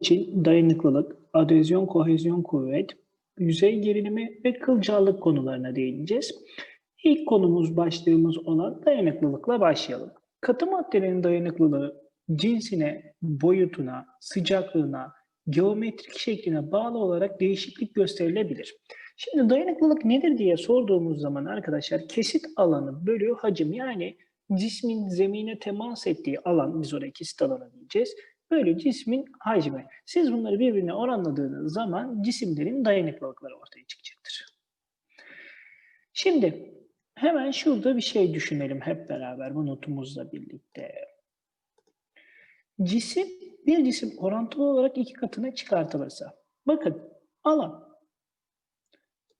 için dayanıklılık, adezyon, kohezyon kuvvet, yüzey gerilimi ve kılcallık konularına değineceğiz. İlk konumuz başlığımız olan dayanıklılıkla başlayalım. Katı maddelerin dayanıklılığı cinsine, boyutuna, sıcaklığına, geometrik şekline bağlı olarak değişiklik gösterilebilir. Şimdi dayanıklılık nedir diye sorduğumuz zaman arkadaşlar kesit alanı bölü hacim yani cismin zemine temas ettiği alan biz oraya kesit alanı diyeceğiz. Bölü cismin hacmi. Siz bunları birbirine oranladığınız zaman cisimlerin dayanıklılıkları ortaya çıkacaktır. Şimdi hemen şurada bir şey düşünelim hep beraber bu notumuzla birlikte. Cisim, bir cisim orantılı olarak iki katına çıkartılırsa. Bakın alan.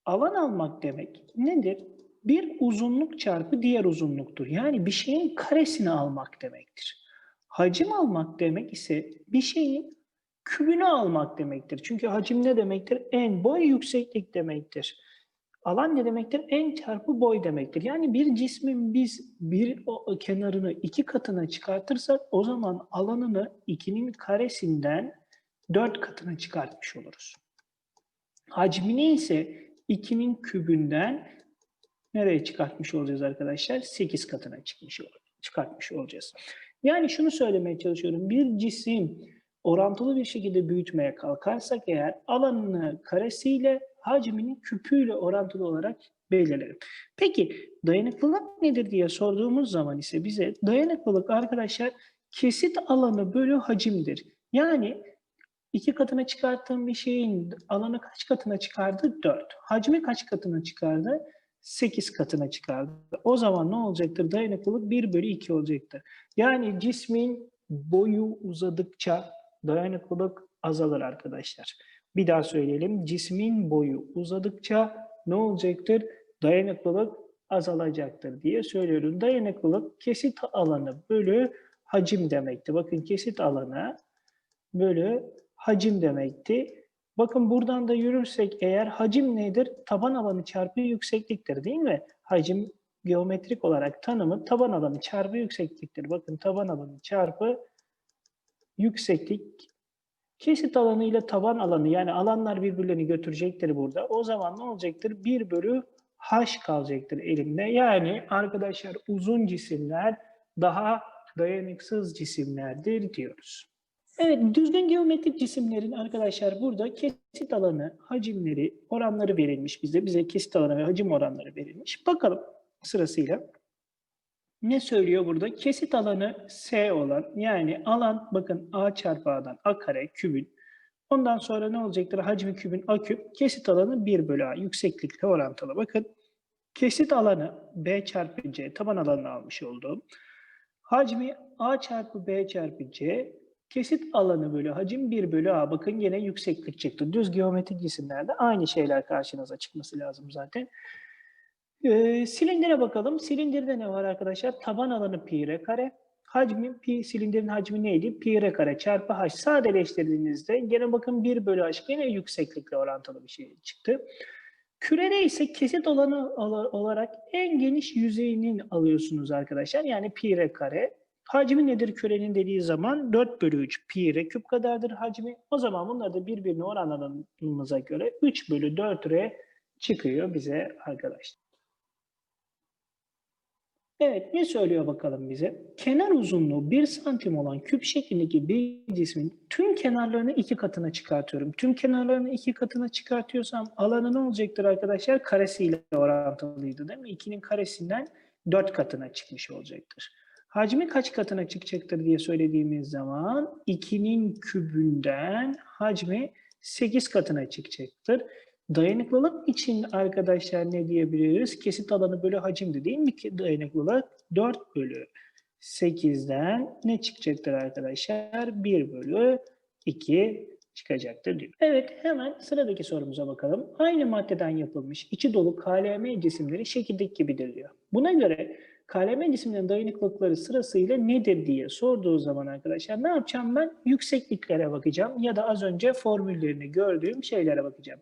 Alan almak demek nedir? Bir uzunluk çarpı diğer uzunluktur. Yani bir şeyin karesini almak demektir. Hacim almak demek ise bir şeyin kübünü almak demektir. Çünkü hacim ne demektir? En boy yükseklik demektir. Alan ne demektir? En çarpı boy demektir. Yani bir cismin biz bir o kenarını iki katına çıkartırsak o zaman alanını ikinin karesinden dört katına çıkartmış oluruz. Hacmini ise ikinin kübünden nereye çıkartmış olacağız arkadaşlar? 8 katına çıkmış çıkartmış olacağız. Yani şunu söylemeye çalışıyorum. Bir cisim orantılı bir şekilde büyütmeye kalkarsak eğer alanını karesiyle hacmini küpüyle orantılı olarak belirlerim. Peki dayanıklılık nedir diye sorduğumuz zaman ise bize dayanıklılık arkadaşlar kesit alanı bölü hacimdir. Yani iki katına çıkarttığım bir şeyin alanı kaç katına çıkardı? 4. Hacmi kaç katına çıkardı? 8 katına çıkardı. O zaman ne olacaktır? Dayanıklılık 1 bölü 2 olacaktır. Yani cismin boyu uzadıkça dayanıklılık azalır arkadaşlar. Bir daha söyleyelim. Cismin boyu uzadıkça ne olacaktır? Dayanıklılık azalacaktır diye söylüyorum. Dayanıklılık kesit alanı bölü hacim demekti. Bakın kesit alanı bölü hacim demekti. Bakın buradan da yürürsek eğer hacim nedir? Taban alanı çarpı yüksekliktir değil mi? Hacim geometrik olarak tanımı taban alanı çarpı yüksekliktir. Bakın taban alanı çarpı yükseklik kesit alanı ile taban alanı yani alanlar birbirlerini götürecektir burada. O zaman ne olacaktır? 1 bölü h kalacaktır elimde. Yani arkadaşlar uzun cisimler daha dayanıksız cisimlerdir diyoruz. Evet, düzgün geometrik cisimlerin arkadaşlar burada kesit alanı, hacimleri, oranları verilmiş bize. Bize kesit alanı ve hacim oranları verilmiş. Bakalım sırasıyla. Ne söylüyor burada? Kesit alanı S olan yani alan bakın A çarpı A'dan A kare kübün. Ondan sonra ne olacaktır? Hacmi kübün A küp. Kesit alanı 1 bölü A yükseklikle orantılı. Bakın kesit alanı B çarpı C taban alanını almış olduğum. Hacmi A çarpı B çarpı C Kesit alanı bölü hacim 1 bölü A. Bakın yine yükseklik çıktı. Düz geometrik cisimlerde aynı şeyler karşınıza çıkması lazım zaten. Ee, silindire bakalım. Silindirde ne var arkadaşlar? Taban alanı pi r kare. Hacmi, pi, silindirin hacmi neydi? Pi r kare çarpı h. Sadeleştirdiğinizde gene bakın 1 bölü h gene yükseklikle orantılı bir şey çıktı. Kürede ise kesit alanı olarak en geniş yüzeyinin alıyorsunuz arkadaşlar. Yani pi r kare. Hacmi nedir kürenin dediği zaman 4 bölü 3 pi r küp kadardır hacmi. O zaman bunları da birbirine oranladığımıza göre 3 bölü 4 r çıkıyor bize arkadaşlar. Evet ne söylüyor bakalım bize? Kenar uzunluğu 1 santim olan küp şeklindeki bir cismin tüm kenarlarını iki katına çıkartıyorum. Tüm kenarlarını iki katına çıkartıyorsam alanı ne olacaktır arkadaşlar? Karesiyle orantılıydı değil mi? 2'nin karesinden 4 katına çıkmış olacaktır. Hacmi kaç katına çıkacaktır diye söylediğimiz zaman 2'nin kübünden hacmi 8 katına çıkacaktır. Dayanıklılık için arkadaşlar ne diyebiliriz? Kesit alanı bölü hacimdi değil mi dayanıklılık? 4 bölü 8'den ne çıkacaktır arkadaşlar? 1 bölü 2 çıkacaktır diyor. Evet hemen sıradaki sorumuza bakalım. Aynı maddeden yapılmış içi dolu KLM cisimleri şekildeki gibidir diyor. Buna göre KLM cisimlerin dayanıklılıkları sırasıyla nedir diye sorduğu zaman arkadaşlar ne yapacağım ben? Yüksekliklere bakacağım ya da az önce formüllerini gördüğüm şeylere bakacağım.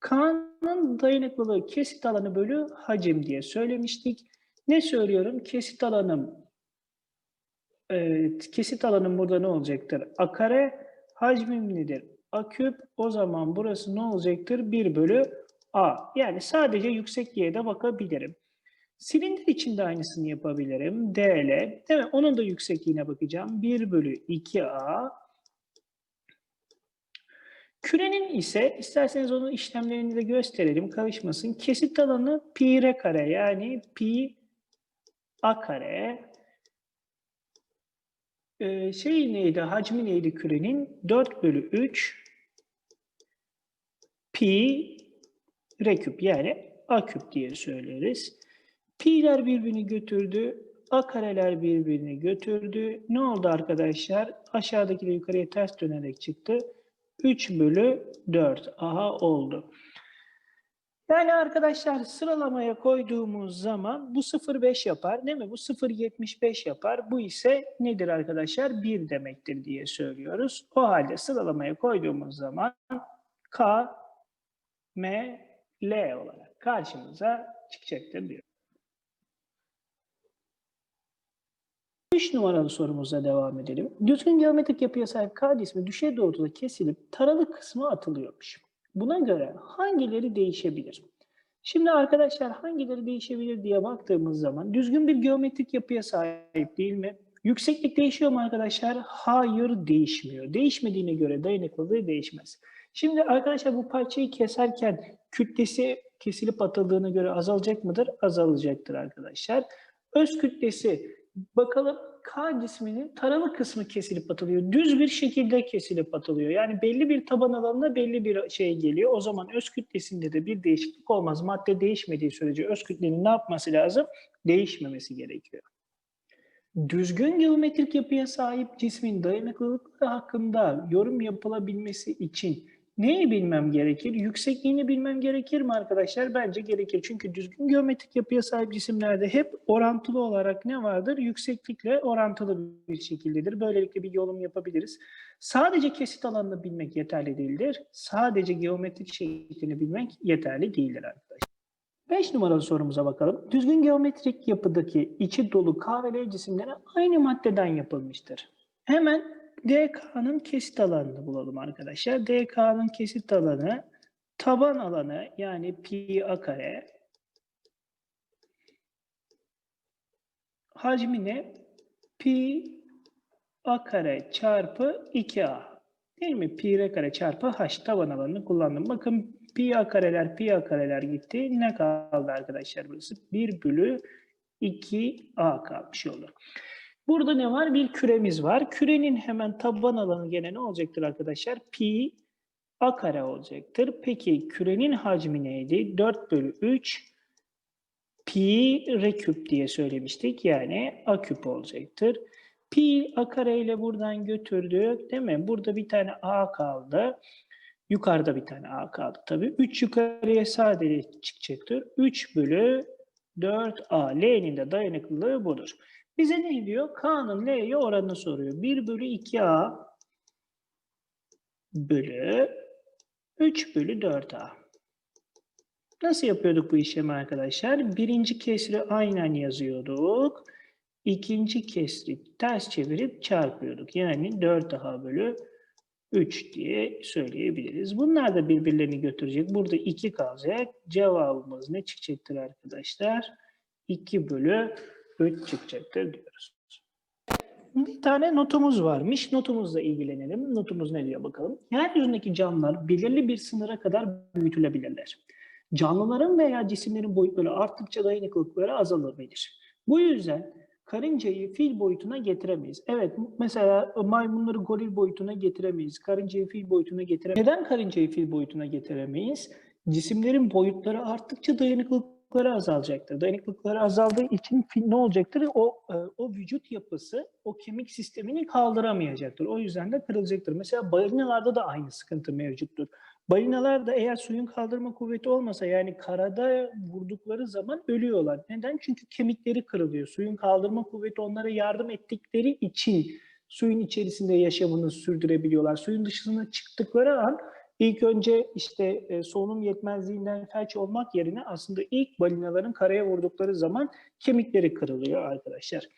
K'nın dayanıklılığı kesit alanı bölü hacim diye söylemiştik. Ne söylüyorum? Kesit alanım evet, kesit alanım burada ne olacaktır? A kare Hacmim nedir? A küp. O zaman burası ne olacaktır? 1 bölü A. Yani sadece yüksekliğe de bakabilirim. Silindir için de aynısını yapabilirim. DL. Değil mi? Onun da yüksekliğine bakacağım. 1 bölü 2A. Kürenin ise isterseniz onun işlemlerini de gösterelim. Karışmasın. Kesit alanı pi r kare yani pi a kare. Ee, şey neydi? Hacmi neydi kürenin? 4 bölü 3 pi r küp yani a küp diye söyleriz. Pi'ler birbirini götürdü. A kareler birbirini götürdü. Ne oldu arkadaşlar? Aşağıdaki de yukarıya ters dönerek çıktı. 3 bölü 4 aha oldu. Yani arkadaşlar sıralamaya koyduğumuz zaman bu 0,5 yapar değil mi? Bu 0,75 yapar. Bu ise nedir arkadaşlar? 1 demektir diye söylüyoruz. O halde sıralamaya koyduğumuz zaman K, M, L olarak karşımıza çıkacaktır diyor. 3 numaralı sorumuza devam edelim. Düzgün geometrik yapıya sahip K cismi düşey doğrultuda kesilip taralı kısmı atılıyormuş. Buna göre hangileri değişebilir? Şimdi arkadaşlar hangileri değişebilir diye baktığımız zaman düzgün bir geometrik yapıya sahip değil mi? Yükseklik değişiyor mu arkadaşlar? Hayır değişmiyor. Değişmediğine göre dayanıklılığı değişmez. Şimdi arkadaşlar bu parçayı keserken kütlesi kesilip atıldığına göre azalacak mıdır? Azalacaktır arkadaşlar. Öz kütlesi bakalım K cisminin taralı kısmı kesilip atılıyor. Düz bir şekilde kesilip atılıyor. Yani belli bir taban alanına belli bir şey geliyor. O zaman öz kütlesinde de bir değişiklik olmaz. Madde değişmediği sürece öz kütlenin ne yapması lazım? Değişmemesi gerekiyor. Düzgün geometrik yapıya sahip cismin dayanıklılıkları hakkında yorum yapılabilmesi için neyi bilmem gerekir? Yüksekliğini bilmem gerekir mi arkadaşlar? Bence gerekir. Çünkü düzgün geometrik yapıya sahip cisimlerde hep orantılı olarak ne vardır? Yükseklikle orantılı bir şekildedir. Böylelikle bir yorum yapabiliriz. Sadece kesit alanını bilmek yeterli değildir. Sadece geometrik şeklini bilmek yeterli değildir arkadaşlar. 5 numaralı sorumuza bakalım. Düzgün geometrik yapıdaki içi dolu K ve L cisimleri aynı maddeden yapılmıştır. Hemen DK'nın kesit alanını bulalım arkadaşlar. DK'nın kesit alanı taban alanı yani pi a kare hacmi ne? Pi a kare çarpı 2a. Değil mi? Pi r kare çarpı h taban alanını kullandım. Bakın pi a kareler pi a kareler gitti. Ne kaldı arkadaşlar burası? 1 bölü 2a kalmış olur. Burada ne var? Bir küremiz var. Kürenin hemen taban alanı gene ne olacaktır arkadaşlar? Pi a kare olacaktır. Peki kürenin hacmi neydi? 4 bölü 3 pi r küp diye söylemiştik. Yani a küp olacaktır. Pi a kare ile buradan götürdük değil mi? Burada bir tane a kaldı. Yukarıda bir tane a kaldı tabii. 3 yukarıya sadece çıkacaktır. 3 bölü 4a. L'nin de dayanıklılığı budur. Bize ne diyor? K'nın L'ye oranını soruyor. 1 bölü 2A bölü 3 bölü 4A. Nasıl yapıyorduk bu işlemi arkadaşlar? Birinci kesri aynen yazıyorduk. İkinci kesri ters çevirip çarpıyorduk. Yani 4A bölü 3 diye söyleyebiliriz. Bunlar da birbirlerini götürecek. Burada 2 kalacak. Cevabımız ne çıkacaktır arkadaşlar? 2 bölü 3 çıkacaktır diyoruz. Bir tane notumuz varmış. Notumuzla ilgilenelim. Notumuz ne diyor bakalım. Yeryüzündeki canlılar belirli bir sınıra kadar büyütülebilirler. Canlıların veya cisimlerin boyutları arttıkça dayanıklılıkları azalabilir. Bu yüzden karıncayı fil boyutuna getiremeyiz. Evet mesela maymunları goril boyutuna getiremeyiz. Karıncayı fil boyutuna getiremeyiz. Neden karıncayı fil boyutuna getiremeyiz? Cisimlerin boyutları arttıkça dayanıklılıkları azalacaktır. Dayanıklılıkları azaldığı için ne olacaktır? O e, o vücut yapısı o kemik sistemini kaldıramayacaktır. O yüzden de kırılacaktır. Mesela balinalarda da aynı sıkıntı mevcuttur. Balinalar da eğer suyun kaldırma kuvveti olmasa yani karada vurdukları zaman ölüyorlar. Neden? Çünkü kemikleri kırılıyor. Suyun kaldırma kuvveti onlara yardım ettikleri için suyun içerisinde yaşamını sürdürebiliyorlar. Suyun dışına çıktıkları an ilk önce işte e, solunum yetmezliğinden felç olmak yerine aslında ilk balinaların karaya vurdukları zaman kemikleri kırılıyor arkadaşlar.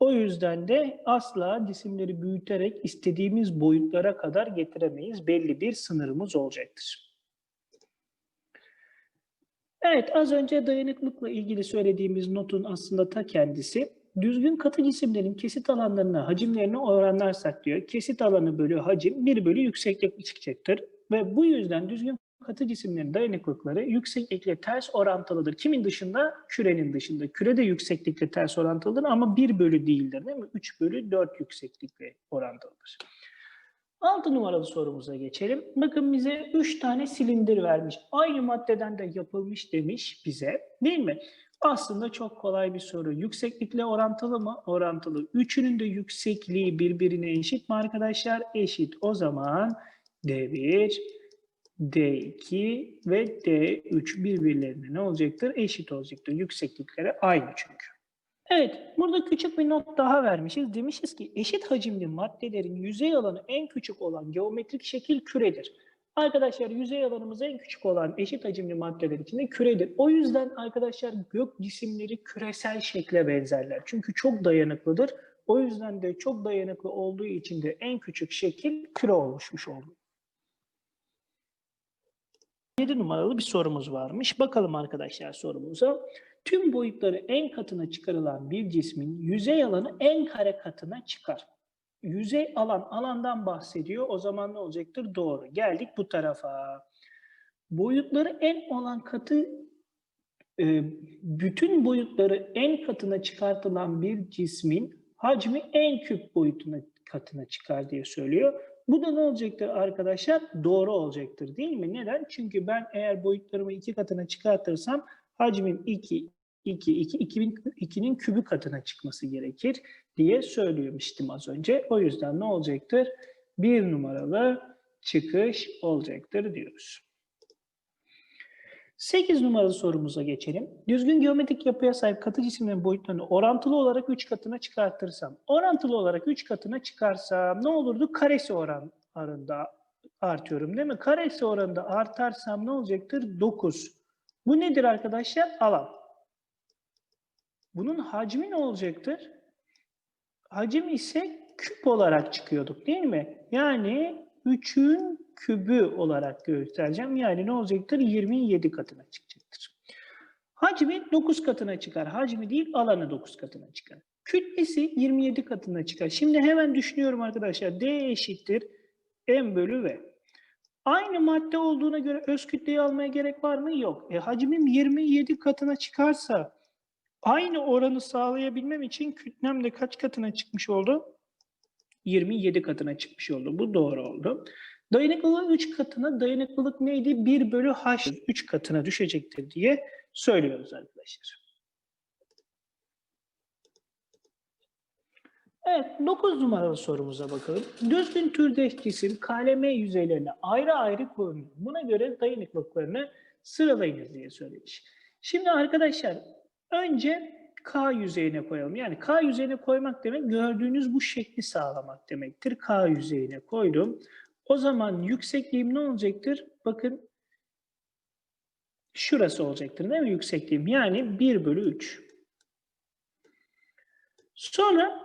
O yüzden de asla cisimleri büyüterek istediğimiz boyutlara kadar getiremeyiz. Belli bir sınırımız olacaktır. Evet, az önce dayanıklıkla ilgili söylediğimiz notun aslında ta kendisi. Düzgün katı cisimlerin kesit alanlarına, hacimlerini oranlarsak diyor. Kesit alanı bölü hacim 1 bölü yükseklik çıkacaktır. Ve bu yüzden düzgün katı cisimlerin dayanıklıkları yükseklikle ters orantılıdır. Kimin dışında? Kürenin dışında. Küre de yükseklikle ters orantılıdır ama 1 bölü değildir değil mi? 3 bölü 4 yükseklikle orantılıdır. 6 numaralı sorumuza geçelim. Bakın bize 3 tane silindir vermiş. Aynı maddeden de yapılmış demiş bize. Değil mi? Aslında çok kolay bir soru. Yükseklikle orantılı mı? Orantılı. Üçünün de yüksekliği birbirine eşit mi arkadaşlar? Eşit. O zaman D1, D2 ve D3 birbirlerine ne olacaktır? Eşit olacaktır. Yükseklikleri aynı çünkü. Evet, burada küçük bir not daha vermişiz. Demişiz ki eşit hacimli maddelerin yüzey alanı en küçük olan geometrik şekil küredir. Arkadaşlar yüzey alanımız en küçük olan eşit hacimli maddeler içinde küredir. O yüzden arkadaşlar gök cisimleri küresel şekle benzerler. Çünkü çok dayanıklıdır. O yüzden de çok dayanıklı olduğu için de en küçük şekil küre oluşmuş oldu. 7 numaralı bir sorumuz varmış. Bakalım arkadaşlar sorumuza. Tüm boyutları en katına çıkarılan bir cismin yüzey alanı en kare katına çıkar. Yüzey alan alandan bahsediyor. O zaman ne olacaktır? Doğru. Geldik bu tarafa. Boyutları en olan katı e, bütün boyutları en katına çıkartılan bir cismin hacmi en küp boyutuna katına çıkar diye söylüyor. Bu da ne olacaktır arkadaşlar? Doğru olacaktır değil mi? Neden? Çünkü ben eğer boyutlarımı iki katına çıkartırsam hacmim 2, 2, 2, 2000, 2'nin kübü katına çıkması gerekir diye söylemiştim az önce. O yüzden ne olacaktır? Bir numaralı çıkış olacaktır diyoruz. 8 numaralı sorumuza geçelim. Düzgün geometrik yapıya sahip katı cisimlerin boyutlarını orantılı olarak 3 katına çıkartırsam, orantılı olarak 3 katına çıkarsam ne olurdu? Karesi oranında artıyorum değil mi? Karesi oranında artarsam ne olacaktır? 9. Bu nedir arkadaşlar? Alan. Bunun hacmi ne olacaktır? Hacim ise küp olarak çıkıyorduk değil mi? Yani 3'ün kübü olarak göstereceğim. Yani ne olacaktır? 27 katına çıkacaktır. Hacmi 9 katına çıkar. Hacmi değil alanı 9 katına çıkar. Kütlesi 27 katına çıkar. Şimdi hemen düşünüyorum arkadaşlar. D eşittir M bölü V. Aynı madde olduğuna göre öz kütleyi almaya gerek var mı? Yok. E, hacmim 27 katına çıkarsa aynı oranı sağlayabilmem için kütlem de kaç katına çıkmış oldu? 27 katına çıkmış oldu. Bu doğru oldu. Dayanıklılığı 3 katına, dayanıklılık neydi? 1 bölü h 3 katına düşecektir diye söylüyoruz arkadaşlar. Evet, 9 numaralı sorumuza bakalım. Düzgün türdeş cisim KLM yüzeylerine ayrı ayrı koyuluyor. Buna göre dayanıklılıklarını sıralayınız diye söylemiş. Şimdi arkadaşlar önce K yüzeyine koyalım. Yani K yüzeyine koymak demek gördüğünüz bu şekli sağlamak demektir. K yüzeyine koydum. O zaman yüksekliğim ne olacaktır? Bakın şurası olacaktır değil mi yüksekliğim? Yani 1 bölü 3. Sonra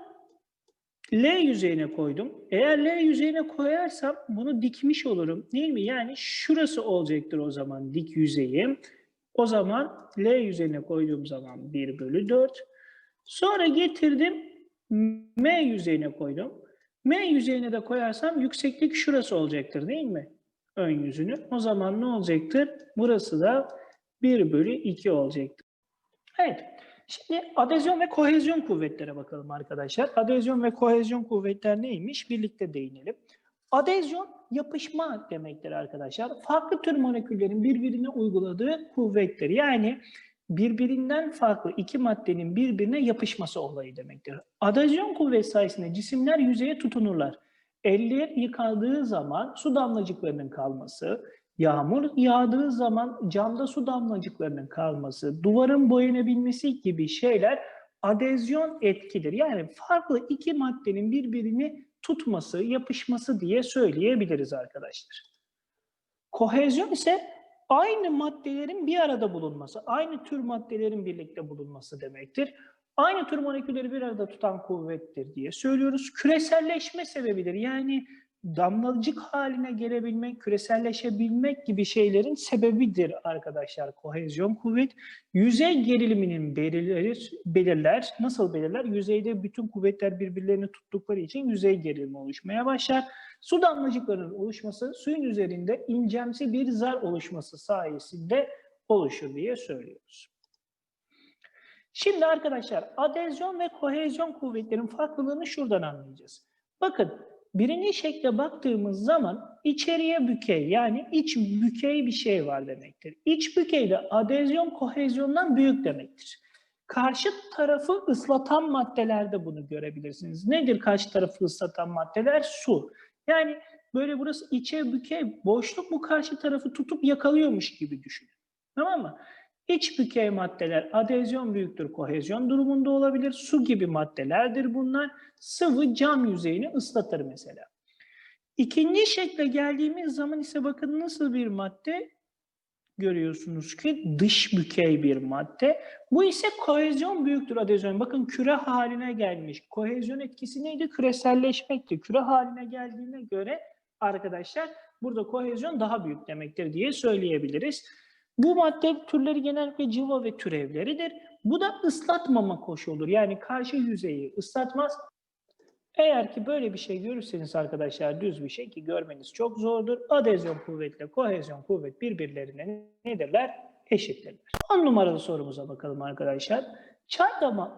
L yüzeyine koydum. Eğer L yüzeyine koyarsam bunu dikmiş olurum. Değil mi? Yani şurası olacaktır o zaman dik yüzeyim. O zaman L yüzeyine koyduğum zaman 1 bölü 4. Sonra getirdim M yüzeyine koydum. M yüzeyine de koyarsam yükseklik şurası olacaktır değil mi? Ön yüzünü. O zaman ne olacaktır? Burası da 1 bölü 2 olacaktır. Evet. Şimdi adezyon ve kohezyon kuvvetlere bakalım arkadaşlar. Adezyon ve kohezyon kuvvetler neymiş? Birlikte değinelim. Adezyon yapışma demektir arkadaşlar. Farklı tür moleküllerin birbirine uyguladığı kuvvettir. Yani birbirinden farklı iki maddenin birbirine yapışması olayı demektir. Adezyon kuvvet sayesinde cisimler yüzeye tutunurlar. Eller yıkandığı zaman su damlacıklarının kalması, yağmur yağdığı zaman camda su damlacıklarının kalması, duvarın boyanabilmesi gibi şeyler adezyon etkidir. Yani farklı iki maddenin birbirini tutması, yapışması diye söyleyebiliriz arkadaşlar. Kohezyon ise aynı maddelerin bir arada bulunması, aynı tür maddelerin birlikte bulunması demektir. Aynı tür molekülleri bir arada tutan kuvvettir diye söylüyoruz. Küreselleşme sebebidir. Yani damlacık haline gelebilmek, küreselleşebilmek gibi şeylerin sebebidir arkadaşlar kohezyon kuvvet. Yüzey geriliminin belirler, belirler. Nasıl belirler? Yüzeyde bütün kuvvetler birbirlerini tuttukları için yüzey gerilimi oluşmaya başlar. Su damlacıklarının oluşması suyun üzerinde incemsi bir zar oluşması sayesinde oluşur diye söylüyoruz. Şimdi arkadaşlar adezyon ve kohezyon kuvvetlerin farklılığını şuradan anlayacağız. Bakın birinci şekle baktığımız zaman içeriye bükey yani iç bükey bir şey var demektir. İç bükey de adezyon kohezyondan büyük demektir. Karşı tarafı ıslatan maddelerde bunu görebilirsiniz. Nedir karşı tarafı ıslatan maddeler? Su. Yani böyle burası içe bükey boşluk bu karşı tarafı tutup yakalıyormuş gibi düşünün. Tamam mı? İç bükey maddeler adezyon büyüktür kohezyon durumunda olabilir. Su gibi maddelerdir bunlar. Sıvı cam yüzeyini ıslatır mesela. İkinci şekle geldiğimiz zaman ise bakın nasıl bir madde görüyorsunuz ki dış bükey bir madde. Bu ise kohezyon büyüktür adezyon. Bakın küre haline gelmiş. Kohezyon etkisi neydi? Küreselleşmekti. Küre haline geldiğine göre arkadaşlar burada kohezyon daha büyük demektir diye söyleyebiliriz. Bu madde türleri genellikle cıva ve türevleridir. Bu da ıslatmama koşuludur. Yani karşı yüzeyi ıslatmaz. Eğer ki böyle bir şey görürseniz arkadaşlar düz bir şey ki görmeniz çok zordur. Adezyon kuvvetle kohezyon kuvvet birbirlerine nedirler? Eşittirler. 10 numaralı sorumuza bakalım arkadaşlar. Çay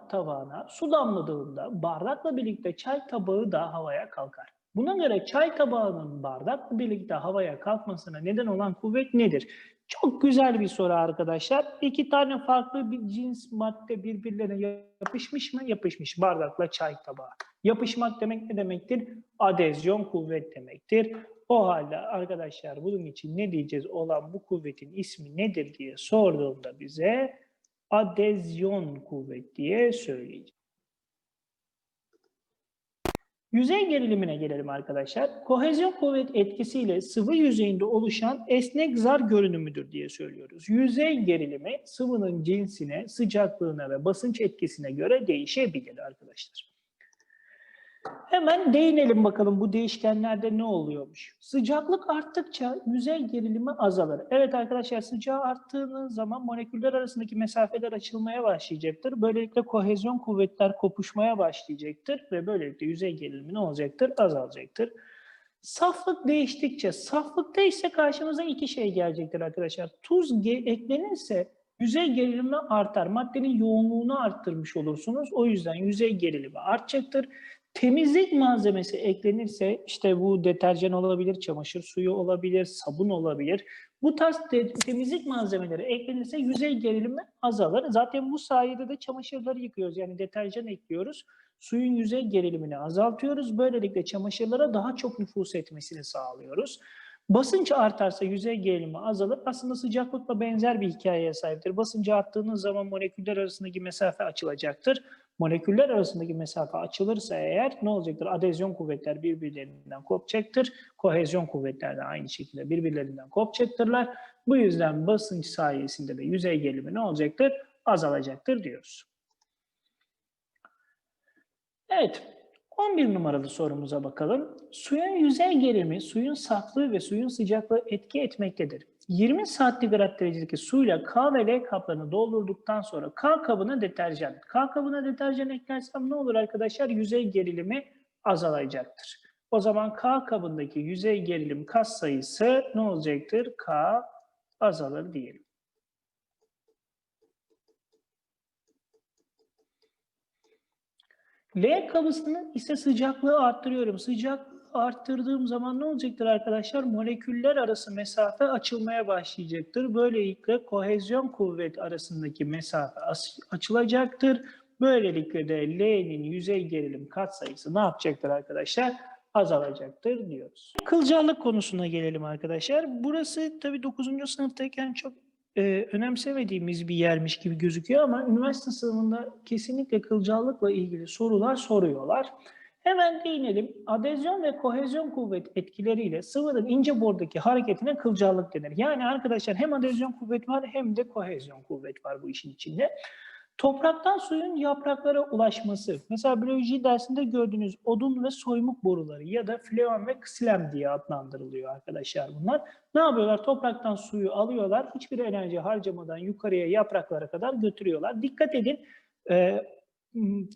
tabağına su damladığında bardakla birlikte çay tabağı da havaya kalkar. Buna göre çay tabağının bardakla birlikte havaya kalkmasına neden olan kuvvet nedir? Çok güzel bir soru arkadaşlar. İki tane farklı bir cins madde birbirlerine yapışmış mı? Yapışmış. Bardakla çay tabağı. Yapışmak demek ne demektir? Adezyon kuvvet demektir. O halde arkadaşlar bunun için ne diyeceğiz olan bu kuvvetin ismi nedir diye sorduğunda bize adezyon kuvvet diye söyleyeceğiz. Yüzey gerilimine gelelim arkadaşlar. Kohezyon kuvvet etkisiyle sıvı yüzeyinde oluşan esnek zar görünümüdür diye söylüyoruz. Yüzey gerilimi sıvının cinsine, sıcaklığına ve basınç etkisine göre değişebilir arkadaşlar. Hemen değinelim bakalım bu değişkenlerde ne oluyormuş. Sıcaklık arttıkça yüzey gerilimi azalır. Evet arkadaşlar sıcağı arttığınız zaman moleküller arasındaki mesafeler açılmaya başlayacaktır. Böylelikle kohezyon kuvvetler kopuşmaya başlayacaktır ve böylelikle yüzey gerilimi ne olacaktır? Azalacaktır. Saflık değiştikçe, saflıkta ise karşımıza iki şey gelecektir arkadaşlar. Tuz eklenirse yüzey gerilimi artar. Maddenin yoğunluğunu arttırmış olursunuz. O yüzden yüzey gerilimi artacaktır. Temizlik malzemesi eklenirse işte bu deterjan olabilir, çamaşır suyu olabilir, sabun olabilir. Bu tarz te- temizlik malzemeleri eklenirse yüzey gerilimi azalır. Zaten bu sayede de çamaşırları yıkıyoruz. Yani deterjan ekliyoruz. Suyun yüzey gerilimini azaltıyoruz. Böylelikle çamaşırlara daha çok nüfus etmesini sağlıyoruz. Basınç artarsa yüzey gerilimi azalır. Aslında sıcaklıkla benzer bir hikayeye sahiptir. Basıncı arttığınız zaman moleküller arasındaki mesafe açılacaktır. Moleküller arasındaki mesafe açılırsa eğer ne olacaktır? Adezyon kuvvetler birbirlerinden kopacaktır. Kohezyon kuvvetler de aynı şekilde birbirlerinden kopacaktırlar. Bu yüzden basınç sayesinde de yüzey gerilimi ne olacaktır? Azalacaktır diyoruz. Evet, 11 numaralı sorumuza bakalım. Suyun yüzey gerilimi, suyun saflığı ve suyun sıcaklığı etki etmektedir. 20 santigrat derecedeki suyla K ve L kaplarını doldurduktan sonra K kabına deterjan. K kabına deterjan eklersem ne olur arkadaşlar? Yüzey gerilimi azalacaktır. O zaman K kabındaki yüzey gerilim kas sayısı ne olacaktır? K azalır diyelim. L kabısının ise sıcaklığı arttırıyorum. Sıcaklığı arttırdığım zaman ne olacaktır arkadaşlar? Moleküller arası mesafe açılmaya başlayacaktır. Böylelikle kohezyon kuvvet arasındaki mesafe açılacaktır. Böylelikle de L'nin yüzey gerilim katsayısı ne yapacaktır arkadaşlar? Azalacaktır diyoruz. Kılcallık konusuna gelelim arkadaşlar. Burası tabii 9. sınıftayken çok e, önemsemediğimiz bir yermiş gibi gözüküyor ama üniversite sınavında kesinlikle kılcallıkla ilgili sorular soruyorlar. Hemen değinelim. Adezyon ve kohezyon kuvvet etkileriyle sıvının ince bordaki hareketine kılcallık denir. Yani arkadaşlar hem adezyon kuvvet var hem de kohezyon kuvvet var bu işin içinde. Topraktan suyun yapraklara ulaşması. Mesela biyoloji dersinde gördüğünüz odun ve soymuk boruları ya da fleon ve ksilem diye adlandırılıyor arkadaşlar bunlar. Ne yapıyorlar? Topraktan suyu alıyorlar. Hiçbir enerji harcamadan yukarıya yapraklara kadar götürüyorlar. Dikkat edin. e,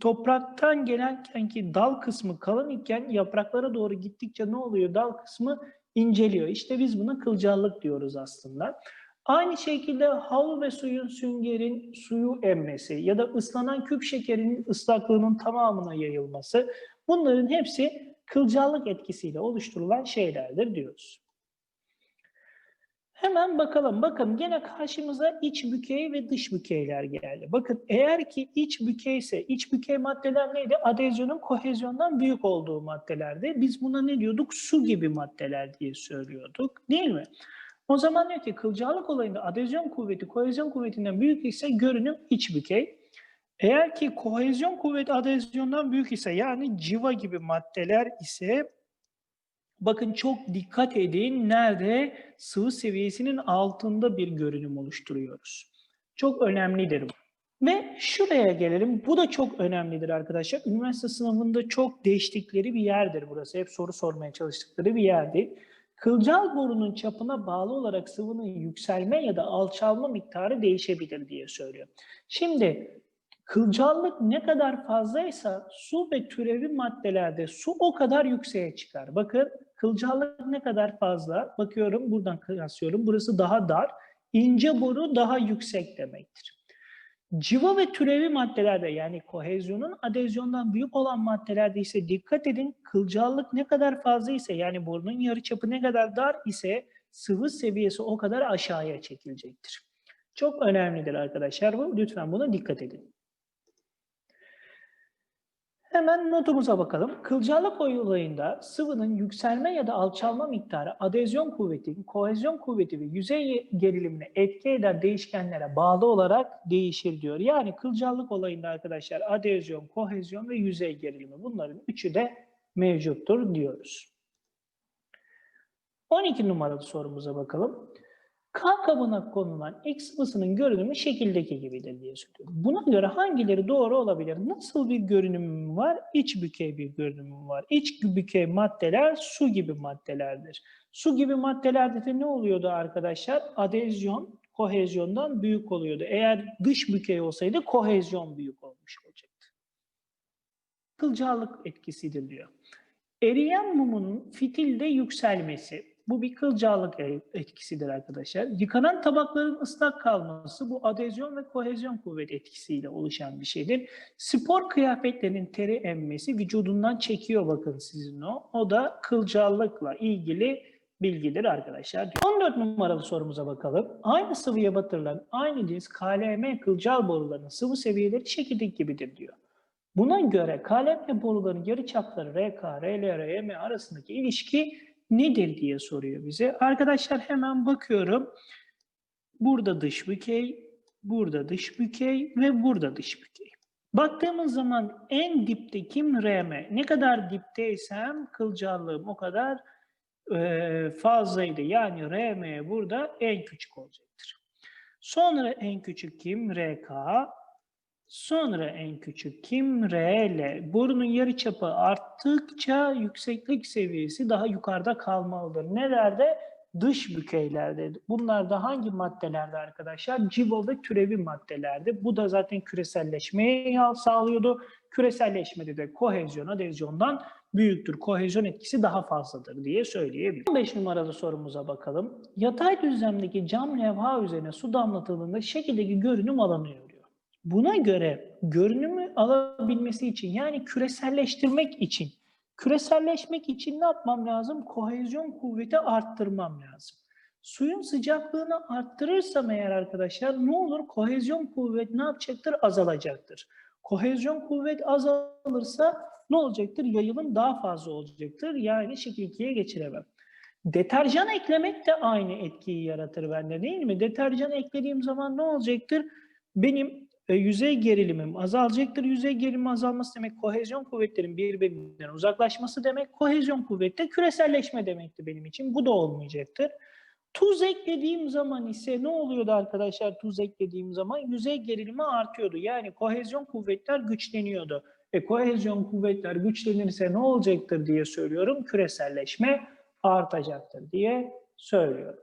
topraktan gelen ki dal kısmı kalın iken yapraklara doğru gittikçe ne oluyor? Dal kısmı inceliyor. İşte biz buna kılcallık diyoruz aslında. Aynı şekilde havlu ve suyun süngerin suyu emmesi ya da ıslanan küp şekerinin ıslaklığının tamamına yayılması bunların hepsi kılcallık etkisiyle oluşturulan şeylerdir diyoruz. Hemen bakalım. Bakın gene karşımıza iç bükey ve dış bükeyler geldi. Bakın eğer ki iç bükey ise iç bükey maddeler neydi? Adezyonun kohezyondan büyük olduğu maddelerdi. Biz buna ne diyorduk? Su gibi maddeler diye söylüyorduk. Değil mi? O zaman diyor ki kılcallık olayında adezyon kuvveti kohezyon kuvvetinden büyük ise görünüm iç bükey. Eğer ki kohezyon kuvveti adezyondan büyük ise yani civa gibi maddeler ise bakın çok dikkat edin nerede sıvı seviyesinin altında bir görünüm oluşturuyoruz. Çok önemlidir bu. Ve şuraya gelelim. Bu da çok önemlidir arkadaşlar. Üniversite sınavında çok değiştikleri bir yerdir burası. Hep soru sormaya çalıştıkları bir yerdir. Kılcal borunun çapına bağlı olarak sıvının yükselme ya da alçalma miktarı değişebilir diye söylüyor. Şimdi kılcallık ne kadar fazlaysa su ve türevi maddelerde su o kadar yükseğe çıkar. Bakın kılcallık ne kadar fazla? Bakıyorum buradan kıyaslıyorum. Burası daha dar. İnce boru daha yüksek demektir. Civa ve türevi maddelerde yani kohezyonun adezyondan büyük olan maddelerde ise dikkat edin kılcallık ne kadar fazla ise yani borunun yarıçapı ne kadar dar ise sıvı seviyesi o kadar aşağıya çekilecektir. Çok önemlidir arkadaşlar bu. Lütfen buna dikkat edin. Hemen notumuza bakalım. Kılcallık olayında sıvının yükselme ya da alçalma miktarı adezyon kuvveti, kohezyon kuvveti ve yüzey gerilimine etki eden değişkenlere bağlı olarak değişir diyor. Yani kılcallık olayında arkadaşlar adezyon, kohezyon ve yüzey gerilimi bunların üçü de mevcuttur diyoruz. 12 numaralı sorumuza bakalım. K kabına konulan X sıvısının görünümü şekildeki gibidir diye söylüyor. Buna göre hangileri doğru olabilir? Nasıl bir görünümü var? İç bükey bir görünümü var. İç bükey maddeler su gibi maddelerdir. Su gibi maddelerde de ne oluyordu arkadaşlar? Adezyon kohezyondan büyük oluyordu. Eğer dış bükey olsaydı kohezyon büyük olmuş olacaktı. Kılcallık etkisidir diyor. Eriyen mumun fitilde yükselmesi. Bu bir kılcallık e- etkisidir arkadaşlar. Yıkanan tabakların ıslak kalması bu adezyon ve kohezyon kuvvet etkisiyle oluşan bir şeydir. Spor kıyafetlerinin teri emmesi vücudundan çekiyor bakın sizin o. O da kılcallıkla ilgili bilgidir arkadaşlar. 14 numaralı sorumuza bakalım. Aynı sıvıya batırılan aynı cins KLM kılcal borularının sıvı seviyeleri şekildeki gibidir diyor. Buna göre KLM boruların yarıçapları RK, RL, RM arasındaki ilişki nedir diye soruyor bize. Arkadaşlar hemen bakıyorum. Burada dış bükey, burada dış bükey ve burada dış bükey. Baktığımız zaman en dipte kim RM? Ne kadar dipteysem kılcallığım o kadar e, fazlaydı. Yani RM burada en küçük olacaktır. Sonra en küçük kim? RK. Sonra en küçük kim? RL. Borunun yarıçapı arttıkça yükseklik seviyesi daha yukarıda kalmalıdır. Nelerde? Dış bükeylerde. Bunlar da hangi maddelerde arkadaşlar? Civo ve türevi maddelerde. Bu da zaten küreselleşmeyi sağlıyordu. Küreselleşmede de kohezyon, adezyondan büyüktür. Kohezyon etkisi daha fazladır diye söyleyebilirim. 15 numaralı sorumuza bakalım. Yatay düzlemdeki cam levha üzerine su damlatıldığında şekildeki görünüm alınıyor. Buna göre görünümü alabilmesi için yani küreselleştirmek için küreselleşmek için ne yapmam lazım? Kohezyon kuvveti arttırmam lazım. Suyun sıcaklığını arttırırsam eğer arkadaşlar ne olur? Kohezyon kuvvet ne yapacaktır? Azalacaktır. Kohezyon kuvvet azalırsa ne olacaktır? Yayılım daha fazla olacaktır. Yani şekil 2'ye geçiremem. Deterjan eklemek de aynı etkiyi yaratır bende değil mi? Deterjan eklediğim zaman ne olacaktır? Benim e, yüzey gerilimim azalacaktır. Yüzey gerilimi azalması demek kohezyon kuvvetlerin birbirinden uzaklaşması demek. Kohezyon kuvvette küreselleşme demekti benim için. Bu da olmayacaktır. Tuz eklediğim zaman ise ne oluyordu arkadaşlar tuz eklediğim zaman? Yüzey gerilimi artıyordu. Yani kohezyon kuvvetler güçleniyordu. E kohezyon kuvvetler güçlenirse ne olacaktır diye söylüyorum. Küreselleşme artacaktır diye söylüyorum.